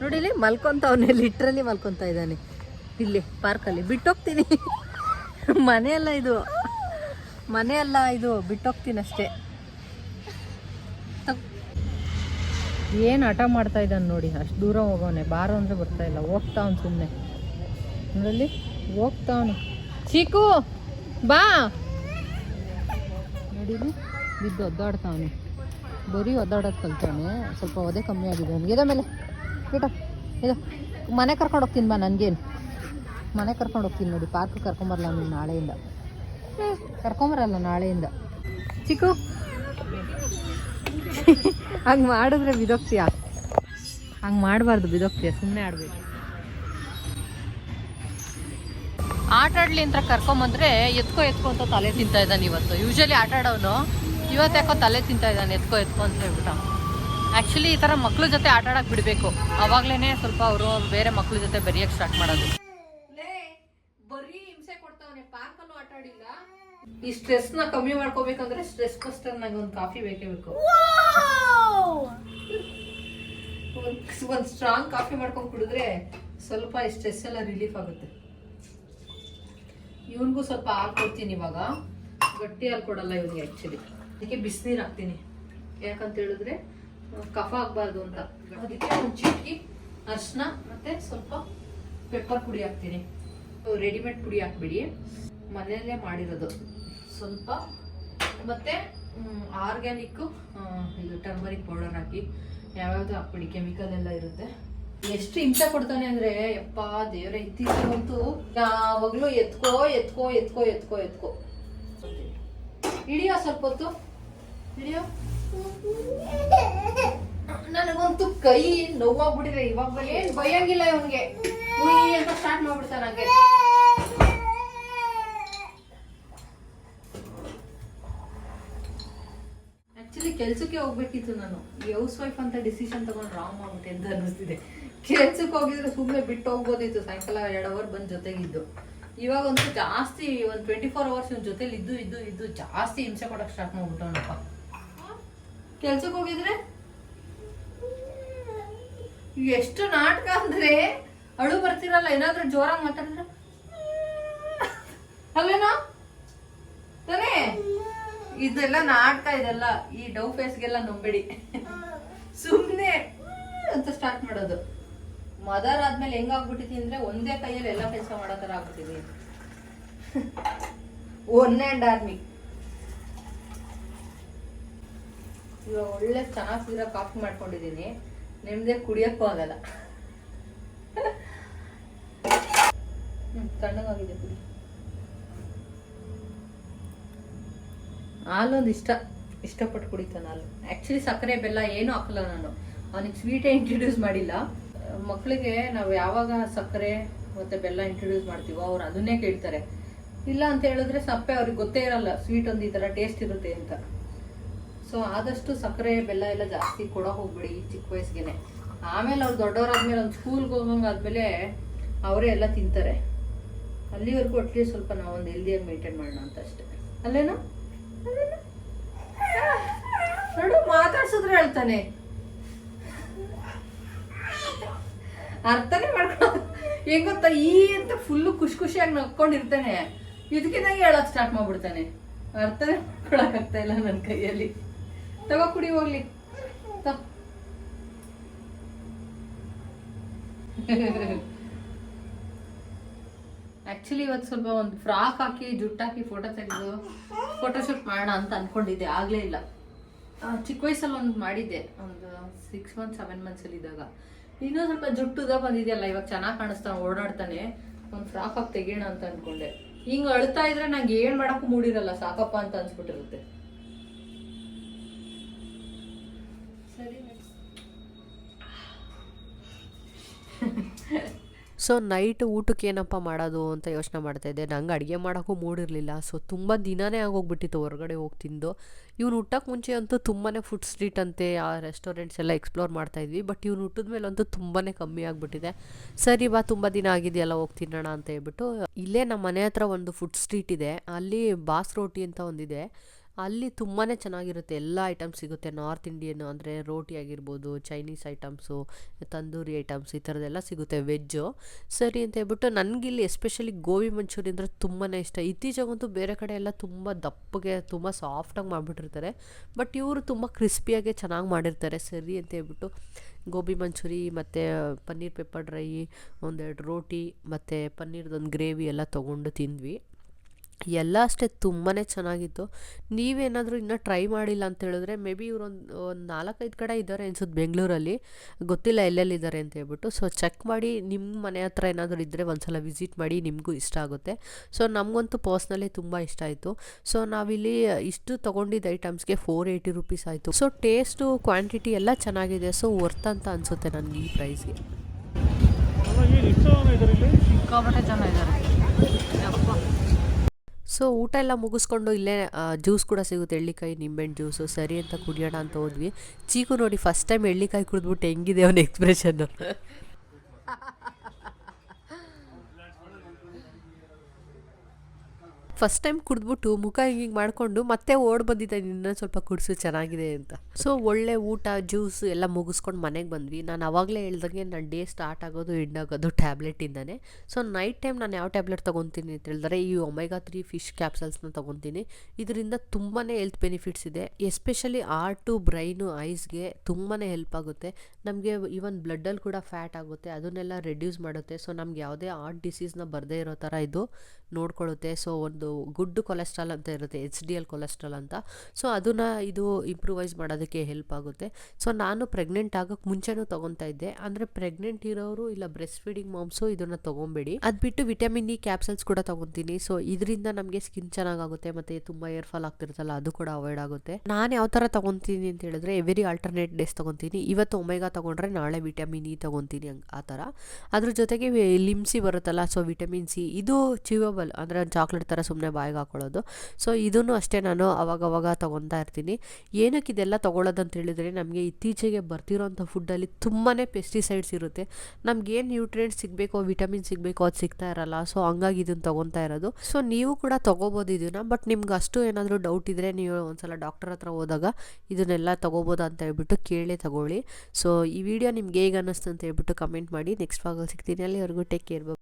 ನೋಡಿ ಇಲ್ಲಿ ಮಲ್ಕೊಂತವನೆ ಲಿಟ್ರಲಿ ಮಲ್ಕೊಂತ ಇದ್ದಾನೆ. ಇಲ್ಲಿ ಪಾರ್ಕಲ್ಲಿ. ಬಿಟ್ಟೋಗ್ತೀನಿ. ಮನೆಯಲ್ಲ ಇದು. ಮನೆಯಲ್ಲ ಇದು. ಬಿಟ್ಟೋಗ್ತೀನಿ ಅಷ್ಟೇ. ಏನು ಹಠ ಮಾಡ್ತಾ ಇದ್ದಾನೆ ನೋಡಿ. ಅಷ್ಟು ದೂರ ಹೋಗೋನೆ ಬಾರೋ ಅಂದರೆ ಬರ್ತಾ ಇಲ್ಲ. ಹೋಗ್ತಾವನ್ ಸುಮ್ಮನೆ ನೋಡಲ್ಲಿ, ಹೋಗ್ತಾವನೆ. ಚೀಕು, ಬಾ. ನೋಡಿಲಿ ಬಿದ್ದು ಒದ್ದಾಡ್ತಾವನೆ. ಬರೀ ಒದ್ದಾಡೋದು ಕಲ್ತಾನೆ ಸ್ವಲ್ಪ ಒದೆ ಕಮ್ಮಿ ಆಗಿದೆ ಅವನಿಗೆ. ಇದ ಮೇಲೆ. ಬಿಟ್ಟು ಇದು ಮನೆ ಕರ್ಕೊಂಡು ಹೋಗ್ತೀನಿ ಬಾ ನನಗೇನು. ಮನೆ ಕರ್ಕೊಂಡು ಹೋಗ್ತೀನಿ ನೋಡಿ, ಪಾರ್ಕ್ ಕರ್ಕೊಂಬರಲ್ಲ ನೀನು ನಾಳೆಯಿಂದ. ಕರ್ಕೊಂಬರಲ್ಲ ನಾಳೆಯಿಂದ. ಚಿಕ್ಕು ಹಂಗೆ ಮಾಡಿದ್ರೆ ಬಿದೋಗ್ತೀಯ? ಹಂಗೆ ಮಾಡಬಾರ್ದು, ಬಿದೋಗ್ತೀಯ? ಸುಮ್ಮನೆ ಆಡಬೇಕು. ಆಟ ಆಡ್ಲಿ ಅಂತ ಕರ್ಕೊಂಬಂದ್ರೆ ಎತ್ಕೋ ಎತ್ಕೋ ಅಂತ ತಲೆ ತಿಂತಾ ಇದ್ದಾನೆ ಇವತ್ತು. ಯೂಶಲಿ ಆಟ ಆಡೋನು ಇವತ್ತು ಯಾಕೋ ತಲೆ ತಿಂತಾ ಇದ್ದಾನೆ ಎತ್ಕೋ ಎತ್ಕೋ ಅಂತ ಹೇಳ್ಬಿಟ್ಟು. ಆ್ಯಕ್ಚುಲಿ ಈ ಥರ ಮಕ್ಳ ಜೊತೆ ಆಟ ಆಡಕ್ಕೆ ಬಿಡಬೇಕು. ಅವಾಗಲೇ ಸ್ವಲ್ಪ ಅವರು ಬೇರೆ ಮಕ್ಳ ಜೊತೆ ಬೆರೆಯಕ್ಕೆ ಸ್ಟಾರ್ಟ್ ಮಾಡೋದು. ಬರೀ ಹಿಂಸೆ ಕೊಡ್ತಾವನೆ ಪಾರ್ಕಲ್ಲೂ ಆಟ ಆಡಿಲ್ಲ. ಈ ಸ್ಟ್ರೆಸ್ನ ಕಮ್ಮಿ ಮಾಡ್ಕೋಬೇಕಂದ್ರೆ ಸ್ಟ್ರೆಸ್ ಬಸ್ಟರ್ ನಂಗೆ ಒಂದು ಕಾಫಿ ಬೇಕೇ ಬೇಕು. ಒಂದು ಸ್ಟ್ರಾಂಗ್ ಕಾಫಿ ಮಾಡ್ಕೊಂಡು ಕುಡಿದ್ರೆ ಸ್ವಲ್ಪ ಈ ಸ್ಟ್ರೆಸ್ ಎಲ್ಲ ರಿಲೀಫ್ ಆಗುತ್ತೆ. ಇವನಿಗೂ ಸ್ವಲ್ಪ ಹಾಲು ಕೊಡ್ತೀನಿ ಇವಾಗ. ಗಟ್ಟಿ ಹಾಲು ಕೊಡಲ್ಲ ಇವನಿಗೆ ಆ್ಯಕ್ಚುಲಿ ಅದಕ್ಕೆ ಬಿಸಿನೀರು ಹಾಕ್ತೀನಿ. ಯಾಕಂತ ಹೇಳಿದ್ರೆ ಕಫ ಆಗಬಾರ್ದು ಅಂತ. ಅದಕ್ಕೆ ಒಂದು ಚಿಟಕಿ, ಅರ್ಶಿನ ಮತ್ತೆ ಸ್ವಲ್ಪ ಪೆಪ್ಪರ್ ಪುಡಿ ಹಾಕ್ತೀನಿ. ರೆಡಿಮೇಡ್ ಪುಡಿ ಹಾಕ್ಬಿಡಿ. ಮನೆಯಲ್ಲೇ ಮಾಡಿರೋದು. ಸ್ವಲ್ಪ ಮತ್ತೆ ಆರ್ಗ್ಯಾನಿಕ್ಕು ಇದು ಟರ್ಮರಿಕ್ ಪೌಡರ್ ಹಾಕಿ. ಯಾವ್ಯಾವ್ದು ಹಾಕ್ಬಿಡಿ? ಕೆಮಿಕಲ್ ಎಲ್ಲ ಇರುತ್ತೆ. ಎಷ್ಟು ಹಿಂಸೆ ಕೊಡ್ತಾನೆ ಅಂದ್ರೆ, ಯಪ್ಪ ದೇವ್ರೆ ಇತ್ತೀಚೆಗಂತೂ ಯಾವಾಗ್ಲೂ ಎತ್ಕೋ ಎತ್ಕೋ ಎತ್ಕೋ ಎತ್ಕೋ ಎತ್ಕೋ. ಹಿಡಿಯೋ ಸ್ವಲ್ಪ ಹೊತ್ತು. ಹಿಡಿಯೋ ನನಗಂತೂ ಕೈ ನೋವಾಗ್ಬಿಟ್ಟಿದೆ, ಇವಾಗ ಏನ್ ಬಯಂಗಿಲ್ಲ ಇವನ್ಗೆ. ಅಂತ ಸ್ಟಾರ್ಟ್ ಮಾಡ್ಬಿಡ್ತಾನ ಆಕ್ಚುಲಿ ಕೆಲ್ಸಕ್ಕೆ ಹೋಗ್ಬೇಕಿತ್ತು ನಾನು. ಹೌಸ್ ವೈಫ್ ಅಂತ ಡಿಸಿಷನ್ ತಗೊಂಡು ರಾಂಗ್ ಆಗುತ್ತೆ ಅಂತ ಅನ್ನಿಸ್ತಿದೆ ಕೆಲ್ಸಕ್ಕೆ ಹೋಗಿದ್ರೆ ಸುಮ್ಮನೆ ಬಿಟ್ಟು ಹೋಗ್ಬೋದಿತ್ತು ಸಾಯಂಕಾಲ ಎರಡು ಅವರ್ ಬಂದು ಜೊತೆಗಿದ್ದು. ಇವಾಗ ಒಂದು ಜಾಸ್ತಿ ಒಂದು ಟ್ವೆಂಟಿ ಫೋರ್ ಅವರ್ಸ್ ಇವ್ನ ಜೊತೆಲಿ ಇದ್ದು ಇದ್ದು ಇದ್ದು ಜಾಸ್ತಿ ಹಿಂಸೆ ಕೊಡಕ್ಕೆ ಸ್ಟಾರ್ಟ್ ಮಾಡ್ಬಿಟ್ಟವನಪ್ಪ. ಕೆಲ್ಸಕ್ಕೆ ಹೋಗಿದ್ರೆ? ಎಷ್ಟು ನಾಟಕ ಅಂದ್ರೆ? ಅಳು ಬರ್ತಿರಲ್ಲ, ಏನಾದ್ರೂ ಜೋರಾಗಿ ಮಾತಾಡಿದ್ರೆ? ಅಲ್ಲೇನೋ ತಾನೇ? ಇದೆಲ್ಲ ನಾಟಕ, ಇದೆಲ್ಲ. ಈ ಡೌ ಫೇಸ್ಗೆಲ್ಲ ನಂಬೇಡಿ. ಸುಮ್ಮನೆ ಅಂತ ಸ್ಟಾರ್ಟ್ ಮಾಡೋದು. ಮದರ್ ಆದ್ಮೇಲೆ ಹೆಂಗಾಗ್ಬಿಟ್ಟಿದ್ದೀನಿ ಅಂದ್ರೆ ಒಂದೇ ಕೈಯಲ್ಲಿ ಎಲ್ಲ ಕೆಲಸ ಮಾಡೋ ಥರ ಆಗ್ಬಿಟ್ಟಿದೆ. ಒನ್ ಆ್ಯಂಡ್ ಆರ್ಮಿ ಇವಾಗ ಒಳ್ಳೆ ಚೆನ್ನಾಗಿರೋ ಕಾಫಿ ಮಾಡ್ಕೊಂಡಿದ್ದೀನಿ. ನಿಮ್ದೆ ಕುಡಿಯಕ್ಕೂ ಆಗಲ್ಲ. ಹ್ಞೂ ತಣ್ಣಗಾಗಿದೆ ಕುಡಿ. ಹಾಲೊಂದು ಇಷ್ಟ, ಇಷ್ಟಪಟ್ಟು ಕುಡಿತಾನೆ ಹಾಲು. ಆ್ಯಕ್ಚುಲಿ ಸಕ್ಕರೆ ಬೆಲ್ಲ ಏನೂ ಹಾಕಲ್ಲ ನಾನು. ಅವನಿಗೆ ಸ್ವೀಟೇ ಇಂಟ್ರೊಡ್ಯೂಸ್ ಮಾಡಿಲ್ಲ. ಮಕ್ಕಳಿಗೆ ನಾವು ಯಾವಾಗ ಸಕ್ಕರೆ ಮತ್ತು ಬೆಲ್ಲ ಇಂಟ್ರೊಡ್ಯೂಸ್ ಮಾಡ್ತೀವೋ ಅವ್ರು ಅದನ್ನೇ ಕೇಳ್ತಾರೆ. ಇಲ್ಲ ಅಂತ ಹೇಳಿದ್ರೆ ಸಪ್ಪೆ ಅವ್ರಿಗೆ ಗೊತ್ತೇ ಇರಲ್ಲ ಸ್ವೀಟ್ ಒಂದು ಈ ಥರ ಟೇಸ್ಟ್ ಇರುತ್ತೆ ಅಂತ. ಸೊ ಆದಷ್ಟು ಸಕ್ಕರೆ, ಬೆಲ್ಲ ಎಲ್ಲ ಜಾಸ್ತಿ ಕೊಡೋ ಹೋಗ್ಬಿಡಿ ಚಿಕ್ಕ ವಯಸ್ಸಿಗೆ ಆಮೇಲೆ ಅವ್ರು ದೊಡ್ಡವರಾದ್ಮೇಲೆ ಒಂದು ಸ್ಕೂಲ್ಗೆ ಹೋಗಂಗಾದ್ಮೇಲೆ ಅವರೇ ಎಲ್ಲ ತಿಂತಾರೆ. ಅಲ್ಲಿವರೆಗೂ ಅಟ್ಲೀಸ್ಟ್ ಸ್ವಲ್ಪ ನಾವು ಒಂದು ಹೆಲ್ದಿಯಾಗಿ ಮೇಂಟೈನ್ ಮಾಡೋಣ ಅಂತ ಅಷ್ಟೇ. ಅಲ್ಲೇನು? ಮಾತಾಡ್ಸಿದ್ರೆ ಹೇಳ್ತಾನೆ. ಅರ್ಥನೇ ಮಾಡ್ಕೊ ಹೆಂಗ್ ಗೊತ್ತಾ? ಈ ಅಂತ ಫುಲ್ಲು ಖುಷಿ ಖುಷಿಯಾಗಿ ನಕ್ಕೊಂಡಿರ್ತಾನೆ. ಇದಕ್ಕಿಂದಾಗೆ ಹೇಳಕ್ ಸ್ಟಾರ್ಟ್ ಮಾಡ್ಬಿಡ್ತಾನೆ. ಅರ್ಥನೇ ಮಾಡ್ಕೊಳಕ್ ಆಗ್ತಾ ಇಲ್ಲ ನನ್ನ ಕೈಯಲ್ಲಿ. ತಗೋ ಕುಡಿ, ಹೋಗ್ಲಿ. ಆಕ್ಚುಲಿ ಇವತ್ತು ಸ್ವಲ್ಪ ಒಂದು ಫ್ರಾಕ್ ಹಾಕಿ ಜುಟ್ಟು ಹಾಕಿ ಫೋಟೋ ತೆಗೆದು ಫೋಟೋಶೂಟ್ ಮಾಡೋಣ ಅಂತ ಅನ್ಕೊಂಡಿದ್ದೆ. ಆಗ್ಲೇ ಇಲ್ಲ. ಚಿಕ್ಕ ವಯಸ್ಸಲ್ಲಿ ಒಂದು ಮಾಡಿದ್ದೆ. ಒಂದು ಸಿಕ್ಸ್ ಮಂತ್ ಸೆವೆನ್ ಮಂತ್ಸಲ್ಲಿ ಇದ್ದಾಗ. ಇನ್ನೂ ಸ್ವಲ್ಪ ಜುಟ್ಟುದ ಬಂದಿದೆಯಲ್ಲ, ಇವಾಗ ಚೆನ್ನಾಗಿ ಕಾಣಿಸ್ತಾನೆ ಓಡಾಡ್ತಾನೆ. ಒಂದು ಫ್ರಾಕ್ ಹಾಕಿ ತೆಗಿಯೋಣ ಅಂತ ಅನ್ಕೊಂಡೆ. ಹಿಂಗೆ ಅಳ್ತಾ ಇದ್ರೆ ನಂಗೆ ಏನು ಮಾಡೋಕ್ಕೂ ಮೂಡಿರಲ್ಲ, ಸಾಕಪ್ಪ ಅಂತ ಅನ್ಸ್ಬಿಟ್ಟಿರುತ್ತೆ ಸರಿ ಸೊ ನೈಟ್ ಊಟಕ್ಕೆ ಏನಪ್ಪ ಮಾಡೋದು ಅಂತ ಯೋಚನೆ ಮಾಡ್ತಾಯಿದ್ದೆ ನಂಗೆ ಅಡುಗೆ ಮಾಡೋಕ್ಕೂ ಮೂಡಿರಲಿಲ್ಲ ಸೊ ತುಂಬ ದಿನನೇ ಆಗೋಗ್ಬಿಟ್ಟಿತ್ತು ಹೊರಗಡೆ ಹೋಗಿ ತಿಂದು. ಇವ್ನು ಹುಟ್ಟಕ್ಕೆ ಮುಂಚೆ ಅಂತೂ ತುಂಬಾ ಫುಡ್ ಸ್ಟ್ರೀಟ್ ಅಂತೆ, ಆ ರೆಸ್ಟೋರೆಂಟ್ಸ್ ಎಲ್ಲ ಎಕ್ಸ್ಪ್ಲೋರ್ ಮಾಡ್ತಾಯಿದ್ವಿ ಬಟ್ ಇವ್ನು ಹುಟ್ಟಿದ ಮೇಲೆ ಅಂತೂ ತುಂಬಾ ಕಮ್ಮಿ ಆಗಿಬಿಟ್ಟಿದೆ. ಸರಿ ಬಾ, ತುಂಬ ದಿನ ಆಗಿದೆಯಲ್ಲ, ಹೋಗಿ ತಿನ್ನೋಣ ಅಂತ ಹೇಳ್ಬಿಟ್ಟು, ಇಲ್ಲೇ ನಮ್ಮ ಮನೆ ಹತ್ರ ಒಂದು ಫುಡ್ ಸ್ಟ್ರೀಟ್ ಇದೆ. ಅಲ್ಲಿ ಬಾಸ್ ರೋಟಿ ಅಂತ ಒಂದಿದೆ. ಅಲ್ಲಿ ತುಂಬಾ ಚೆನ್ನಾಗಿರುತ್ತೆ. ಎಲ್ಲ ಐಟಮ್ಸ್ ಸಿಗುತ್ತೆ. ನಾರ್ತ್ ಇಂಡಿಯನ್ ಅಂದರೆ ರೋಟಿ ಆಗಿರ್ಬೋದು, ಚೈನೀಸ್ ಐಟಮ್ಸು, ತಂದೂರಿ ಐಟಮ್ಸ್ ಈ ಥರದ್ದೆಲ್ಲ ಸಿಗುತ್ತೆ ವೆಜ್ಜು. ಸರಿ ಅಂತ ಹೇಳ್ಬಿಟ್ಟು ನನಗಿಲ್ಲಿ ಎಸ್ಪೆಷಲಿ ಗೋಬಿ ಮಂಚೂರಿ ಅಂದರೆ ತುಂಬಾ ಇಷ್ಟ. ಇತ್ತೀಚೆಗಂತೂ ಬೇರೆ ಕಡೆ ಎಲ್ಲ ತುಂಬ ದಪ್ಪಗೆ, ತುಂಬ ಸಾಫ್ಟಾಗಿ ಮಾಡಿಬಿಟ್ಟಿರ್ತಾರೆ. ಬಟ್ ಇವರು ತುಂಬ ಕ್ರಿಸ್ಪಿಯಾಗೆ ಚೆನ್ನಾಗಿ ಮಾಡಿರ್ತಾರೆ. ಸರಿ ಅಂತ ಹೇಳ್ಬಿಟ್ಟು ಗೋಬಿ ಮಂಚೂರಿ ಮತ್ತು ಪನ್ನೀರ್ ಪೆಪ್ಪರ್ ಡ್ರೈ, ಒಂದೆರಡು ರೋಟಿ ಮತ್ತು ಪನ್ನೀರ್ದೊಂದು ಗ್ರೇವಿ ಎಲ್ಲ ತೊಗೊಂಡು ತಿಂದ್ವಿ. ಎಲ್ಲ ಅಷ್ಟೇ ತುಂಬಾ ಚೆನ್ನಾಗಿತ್ತು. ನೀವೇನಾದರೂ ಇನ್ನೂ ಟ್ರೈ ಮಾಡಿಲ್ಲ ಅಂತ ಹೇಳಿದ್ರೆ ಮೇ ಬಿ ಇವ್ರೊಂದು ಒಂದು ನಾಲ್ಕೈದು ಕಡೆ ಇದ್ದಾರೆ ಅನ್ಸುತ್ತೆ ಬೆಂಗಳೂರಲ್ಲಿ. ಗೊತ್ತಿಲ್ಲ ಎಲ್ಲೆಲ್ಲಿದ್ದಾರೆ ಅಂತ ಹೇಳ್ಬಿಟ್ಟು. ಸೊ ಚೆಕ್ ಮಾಡಿ ನಿಮ್ಮ ಮನೆ ಹತ್ರ ಏನಾದರೂ ಇದ್ದರೆ ಒಂದ್ಸಲ ವಿಸಿಟ್ ಮಾಡಿ ನಿಮಗೂ ಇಷ್ಟ ಆಗುತ್ತೆ. ಸೊ ನಮಗಂತೂ ಪರ್ಸ್ನಲಿ ತುಂಬ ಇಷ್ಟ ಆಯಿತು. ಸೊ ನಾವಿಲ್ಲಿ ಇಷ್ಟು ತೊಗೊಂಡಿದ್ದ ಐಟಮ್ಸ್ಗೆ ಫೋರ್ ಏಯ್ಟಿ ರುಪೀಸ್ ಆಯಿತು. ಸೊ ಟೇಸ್ಟು ಕ್ವಾಂಟಿಟಿ ಎಲ್ಲ ಚೆನ್ನಾಗಿದೆ. ಸೊ ವರ್ತ್ ಅಂತ ಅನಿಸುತ್ತೆ ನನಗೆ ಈ ಪ್ರೈಸ್ಗೆ ಸಿಕ್ಕಾಪಟ್ಟೆ ಚೆನ್ನಾಗಿದ್ದಾರೆ ಸೊ ಊಟ ಎಲ್ಲ ಮುಗಿಸ್ಕೊಂಡು ಇಲ್ಲೇ ಜ್ಯೂಸ್ ಕೂಡ ಸಿಗುತ್ತೆ, ಎಳ್ಳಿಕಾಯಿ, ನಿಂಬೆಹಣ್ಣು ಜ್ಯೂಸು ಸರಿ ಅಂತ ಕುಡಿಯೋಣ ಅಂತ ಹೋದ್ವಿ. ಚೀಕು ನೋಡಿ ಫಸ್ಟ್ ಟೈಮ್ ಎಳ್ಳಿಕಾಯಿ ಕುಡಿದ್ಬಿಟ್ಟು ಹೆಂಗಿದೆ ಅವನ ಎಕ್ಸ್ಪ್ರೆಷನ್ನು ಫಸ್ಟ್ ಟೈಮ್ ಕುಡಿದ್ಬಿಟ್ಟು ಮುಖ ಹಿಂಗೆ ಮಾಡಿಕೊಂಡು ಮತ್ತೆ ಓಡ್ ಬಂದಿದ್ದೆ, ನಿನ್ನ ಸ್ವಲ್ಪ ಕುಡಿಸು, ಚೆನ್ನಾಗಿದೆ ಅಂತ. ಸೊ ಒಳ್ಳೆ ಊಟ ಜ್ಯೂಸ್ ಎಲ್ಲ ಮುಗಿಸ್ಕೊಂಡು ಮನೆಗೆ ಬಂದ್ವಿ. ನಾನು ಅವಾಗಲೇ ಹೇಳ್ದಂಗೆ ನನ್ನ ಡೇ ಸ್ಟಾರ್ಟ್ ಆಗೋದು ಎಂಡ್ ಆಗೋದು ಟ್ಯಾಬ್ಲೆಟಿಂದನೇ ಸೊ ನೈಟ್ ಟೈಮ್ ನಾನು ಯಾವ ಟ್ಯಾಬ್ಲೆಟ್ ತೊಗೊತೀನಿ ಅಂತ ಹೇಳಿದ್ರೆ, ಈ ಒಮೆಗಾ ತ್ರೀ ಫಿಶ್ ಕ್ಯಾಪ್ಸಲ್ಸ್ನ ತೊಗೊತೀನಿ. ಇದರಿಂದ ತುಂಬಾ ಹೆಲ್ತ್ ಬೆನಿಫಿಟ್ಸ್ ಇದೆ. ಎಸ್ಪೆಷಲಿ ಆರ್ಟು ಬ್ರೈನು ಐಸ್ಗೆ ತುಂಬಾ ಹೆಲ್ಪ್ ಆಗುತ್ತೆ. ನಮಗೆ ಈವನ್ ಬ್ಲಡ್ಡಲ್ಲಿ ಕೂಡ ಫ್ಯಾಟ್ ಆಗುತ್ತೆ. ಅದನ್ನೆಲ್ಲ ರೆಡ್ಯೂಸ್ ಮಾಡುತ್ತೆ. ಸೊ ನಮ್ಗೆ ಯಾವುದೇ ಆರ್ಟ್ ಡಿಸೀಸ್ನ ಬರದೇ ಇರೋ ಥರ ಇದು ನೋಡ್ಕೊಳ್ಳುತ್ತೆ. ಸೊ ಒಂದು ಗುಡ್ ಕೊಲೆಸ್ಟ್ರಾಲ್ ಅಂತ ಇರುತ್ತೆ, ಎಚ್ ಡಿ ಎಲ್ ಕೊಲೆಸ್ಟ್ರಾಲ್ ಅಂತ. ಸೊ ಅದನ್ನು ಇದು ಇಂಪ್ರೂವೈಸ್ ಮಾಡೋದಕ್ಕೆ ಹೆಲ್ಪ್ ಆಗುತ್ತೆ. ಸೊ ನಾನು ಪ್ರೆಗ್ನೆಂಟ್ ಆಗೋಕ್ಕೆ ಮುಂಚೆನೂ ತೊಗೊತಾ ಇದ್ದೆ. ಅಂದರೆ ಪ್ರೆಗ್ನೆಂಟ್ ಇರೋರು ಇಲ್ಲ ಬ್ರೆಸ್ಟ್ ಫೀಡಿಂಗ್ ಮಾಮ್ಸು ಇದನ್ನು ತೊಗೊಂಬೇಡಿ. ಅದು ಬಿಟ್ಟು ವಿಟಮಿನ್ ಇ ಕ್ಯಾಪ್ಸಲ್ಸ್ ಕೂಡ ತೊಗೊತೀನಿ. ಸೊ ಇದರಿಂದ ನಮಗೆ ಸ್ಕಿನ್ ಚೆನ್ನಾಗಾಗುತ್ತೆ ಮತ್ತು ತುಂಬ ಏರ್ ಫಾಲ್ ಆಗ್ತಿರುತ್ತಲ್ಲ, ಅದು ಕೂಡ ಅವಾಯ್ಡ್ ಆಗುತ್ತೆ. ನಾನು ಯಾವ ಥರ ತೊಗೊತೀನಿ ಅಂತ ಹೇಳಿದ್ರೆ ಎವ್ರಿ ಆಲ್ಟರ್ನೇಟ್ ಡೇಸ್ ತೊಗೊತೀನಿ. ಇವತ್ತು ಒಮೆಗಾ ತೊಗೊಂಡ್ರೆ ನಾಳೆ ವಿಟಮಿನ್ ಇ ತೊಗೊತೀನಿ ಆ ಥರ ಅದ್ರ ಜೊತೆಗೆ ಲಿಮ್ಸಿ ಬರುತ್ತಲ್ಲ ಸೊ ವಿಟಮಿನ್ ಸಿ ಇದು ಚೀವಬಲ್ ಅಂದರೆ ಚಾಕ್ಲೇಟ್ ಥರ ಬಾಯಿಗೆ ಹಾಕೊಳ್ಳೋದು. ಸೊ ಇದನ್ನು ಅಷ್ಟೇ ನಾನು ಅವಾಗವಾಗ ತೊಗೊತಾ ಇರ್ತೀನಿ. ಏನಕ್ಕೆ ಇದೆಲ್ಲ ತೊಗೊಳ್ಳೋದಂತ ಹೇಳಿದರೆ ನಮಗೆ ಇತ್ತೀಚೆಗೆ ಬರ್ತಿರೋಂಥ ಫುಡ್ಡಲ್ಲಿ ತುಂಬಾ ಪೆಸ್ಟಿಸೈಡ್ಸ್ ಇರುತ್ತೆ. ನಮ್ಗೆ ಏನು ನ್ಯೂಟ್ರಿಯೆಂಟ್ಸ್ ಸಿಗಬೇಕೋ ವಿಟಮಿನ್ ಸಿಗಬೇಕೋ ಅದು ಸಿಗ್ತಾ ಇರಲ್ಲ. ಸೊ ಹಂಗಾಗಿ ಇದನ್ನು ತೊಗೊತಾ ಇರೋದು. ಸೊ ನೀವು ಕೂಡ ತೊಗೋಬೋದು ಇದನ್ನು. ಬಟ್ ನಿಮ್ಗೆ ಅಷ್ಟು ಏನಾದರೂ ಡೌಟ್ ಇದ್ದರೆ ನೀವು ಒಂದ್ಸಲ ಡಾಕ್ಟರ್ ಹತ್ರ ಹೋದಾಗ ಇದನ್ನೆಲ್ಲ ತೊಗೋಬೋದಾ ಅಂತ ಹೇಳ್ಬಿಟ್ಟು ಕೇಳೇ ತಗೊಳ್ಳಿ. ಸೊ ಈ ವಿಡಿಯೋ ನಿಮ್ಗೆ ಹೇಗೆ ಅನ್ನಿಸ್ತು ಅಂತ ಹೇಳ್ಬಿಟ್ಟು ಕಮೆಂಟ್ ಮಾಡಿ. ನೆಕ್ಸ್ಟ್ ವಾಗಲ್ಲಿ ಸಿಗ್ತೀನಿ. ಅಲ್ಲಿವರೆಗೂ ಟೇಕ್ ಕೇರ್